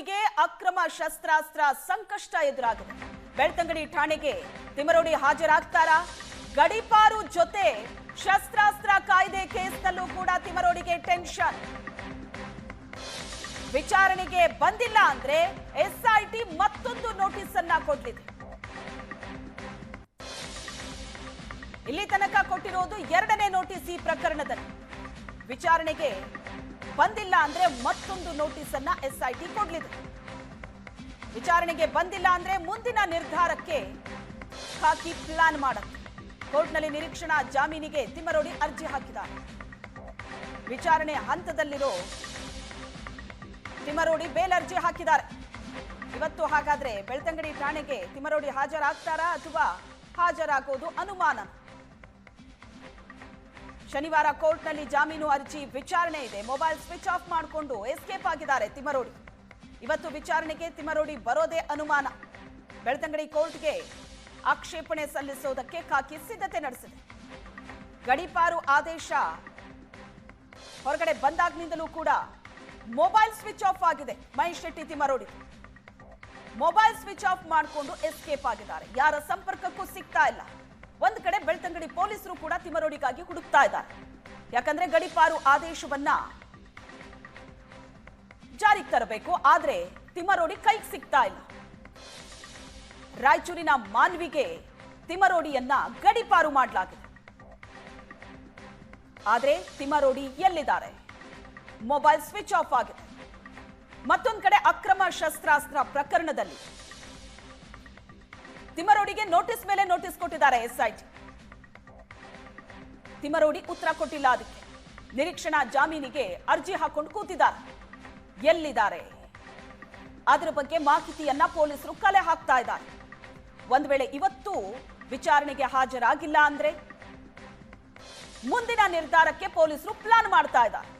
ತಿಮರೋಡಿಗೆ ಅಕ್ರಮ ಶಸ್ತ್ರಾಸ್ತ್ರ ಸಂಕಷ್ಟ ಎದುರಾಗಿದೆ. ಬೆಳ್ತಂಗಡಿ ಠಾಣೆಗೆ ತಿಮರೋಡಿ ಹಾಜರಾಗ್ತಾರಾ? ಗಡಿಪಾರು ಜೊತೆ ಶಸ್ತ್ರಾಸ್ತ್ರ ಕಾಯ್ದೆ ಕೇಸ್ನಲ್ಲೂ ಕೂಡ ತಿಮರೋಡಿಗೆ ಟೆನ್ಷನ್. ವಿಚಾರಣೆಗೆ ಬಂದಿಲ್ಲ ಅಂದ್ರೆ ಎಸ್ಐಟಿ ಮತ್ತೊಂದು ನೋಟಿಸ್ ಅನ್ನ ಕೊಟ್ಟಿದೆ ಇಲ್ಲಿ ತನಕ ಕೊಟ್ಟಿರೋದು ಎರಡನೇ ನೋಟಿಸ್ ಈ ಪ್ರಕರಣದಲ್ಲಿ. ವಿಚಾರಣೆಗೆ ಬಂದಿಲ್ಲ ಅಂದ್ರೆ ಮತ್ತೊಂದು ನೋಟಿಸ್ ಅನ್ನ ಎಸ್ಐಟಿ ಕೊಡ್ಲಿದೆ. ವಿಚಾರಣೆಗೆ ಬಂದಿಲ್ಲ ಅಂದ್ರೆ ಮುಂದಿನ ನಿರ್ಧಾರಕ್ಕೆ ಹಾಕಿ ಪ್ಲಾನ್ ಮಾಡುತ್ತೆ ಕೋರ್ಟ್ನಲ್ಲಿ ನಿರೀಕ್ಷಣಾ ಜಾಮೀನಿಗೆ ತಿಮ್ಮರೋಡಿ ಅರ್ಜಿ ಹಾಕಿದ್ದಾರೆ. ವಿಚಾರಣೆ ಹಂತದಲ್ಲಿರೋ ತಿಮ್ಮರೋಡಿ ಬೇಲ್ ಅರ್ಜಿ ಹಾಕಿದ್ದಾರೆ. ಇವತ್ತು ಹಾಗಾದ್ರೆ ಬೆಳ್ತಂಗಡಿ ಠಾಣೆಗೆ ತಿಮ್ಮರೋಡಿ ಹಾಜರಾಗ್ತಾರಾ ಅಥವಾ ಹಾಜರಾಗೋದು ಅನುಮಾನ? ಶನಿವಾರ ಕೋರ್ಟ್ನಲ್ಲಿ ಜಾಮೀನು ಅರ್ಜಿ ವಿಚಾರಣೆ ಇದೆ. ಮೊಬೈಲ್ ಸ್ವಿಚ್ ಆಫ್ ಮಾಡಿಕೊಂಡು ಎಸ್ಕೇಪ್ ಆಗಿದ್ದಾರೆ ತಿಮರೋಡಿ ಇವತ್ತು ವಿಚಾರಣೆಗೆ ತಿಮರೋಡಿ ಬರೋದೇ ಅನುಮಾನ. ಬೆಳ್ತಂಗಡಿ ಕೋರ್ಟ್ಗೆ ಆಕ್ಷೇಪಣೆ ಸಲ್ಲಿಸೋದಕ್ಕೆ ಕಾಕಿ ಸಿದ್ಧತೆ ನಡೆಸಿದೆ. ಗಡಿಪಾರು ಆದೇಶ ಹೊರಗಡೆ ಬಂದಾಗ್ನಿಂದಲೂ ಕೂಡ ಮೊಬೈಲ್ ಸ್ವಿಚ್ ಆಫ್ ಆಗಿದೆ. Mahesh Shetty Timarodi mobile switch off ಮಾಡಿಕೊಂಡು ಎಸ್ಕೇಪ್ ಆಗಿದ್ದಾರೆ. ಯಾರ ಸಂಪರ್ಕಕ್ಕೂ ಸಿಗ್ತಾ ಇಲ್ಲ. ಒಂದ್ ಕಡೆ ಬೆಳ್ತಂಗಡಿ ಪೊಲೀಸರು ಕೂಡ ತಿಮರೋಡಿಗಾಗಿ ಹುಡುಕ್ತಾ ಇದ್ದಾರೆ. ಯಾಕಂದ್ರೆ ಗಡಿಪಾರು ಆದೇಶವನ್ನ ಜಾರಿಗೆ ತರಬೇಕು, ಆದ್ರೆ ತಿಮರೋಡಿ ಕೈಗೆ ಸಿಗ್ತಾ ಇಲ್ಲ. ರಾಯಚೂರಿನ ಮಾನ್ವಿಗೆ ತಿಮರೋಡಿಯನ್ನ ಗಡಿಪಾರು ಮಾಡಲಾಗಿದೆ. ಆದ್ರೆ ತಿಮರೋಡಿ ಎಲ್ಲಿದ್ದಾರೆ? ಮೊಬೈಲ್ ಸ್ವಿಚ್ ಆಫ್ ಆಗಿದೆ. ಮತ್ತೊಂದು ಕಡೆ ಅಕ್ರಮ ಶಸ್ತ್ರಾಸ್ತ್ರ ಪ್ರಕರಣದಲ್ಲಿ ತಿಮರೋಡಿಗೆ ನೋಟಿಸ್ ಮೇಲೆ ನೋಟಿಸ್ ಕೊಟ್ಟಿದ್ದಾರೆ ಎಸ್ಐಟಿ. ತಿಮ್ಮರೋಡಿ ಉತ್ತರ ಕೊಟ್ಟಿಲ್ಲ ಅದಕ್ಕೆ. ನಿರೀಕ್ಷಣಾ ಜಾಮೀನಿಗೆ ಅರ್ಜಿ ಹಾಕೊಂಡು ಕೂತಿದ್ದಾರೆ. ಎಲ್ಲಿದ್ದಾರೆ? ಅದರ ಬಗ್ಗೆ ಮಾಹಿತಿಯನ್ನ ಪೊಲೀಸರು ಕಲೆ ಹಾಕ್ತಾ ಇದ್ದಾರೆ. ಒಂದ್ ವೇಳೆ ಇವತ್ತು ವಿಚಾರಣೆಗೆ ಹಾಜರಾಗಿಲ್ಲ ಅಂದ್ರೆ ಮುಂದಿನ ನಿರ್ಧಾರಕ್ಕೆ ಪೊಲೀಸರು ಪ್ಲಾನ್ ಮಾಡ್ತಾ ಇದ್ದಾರೆ.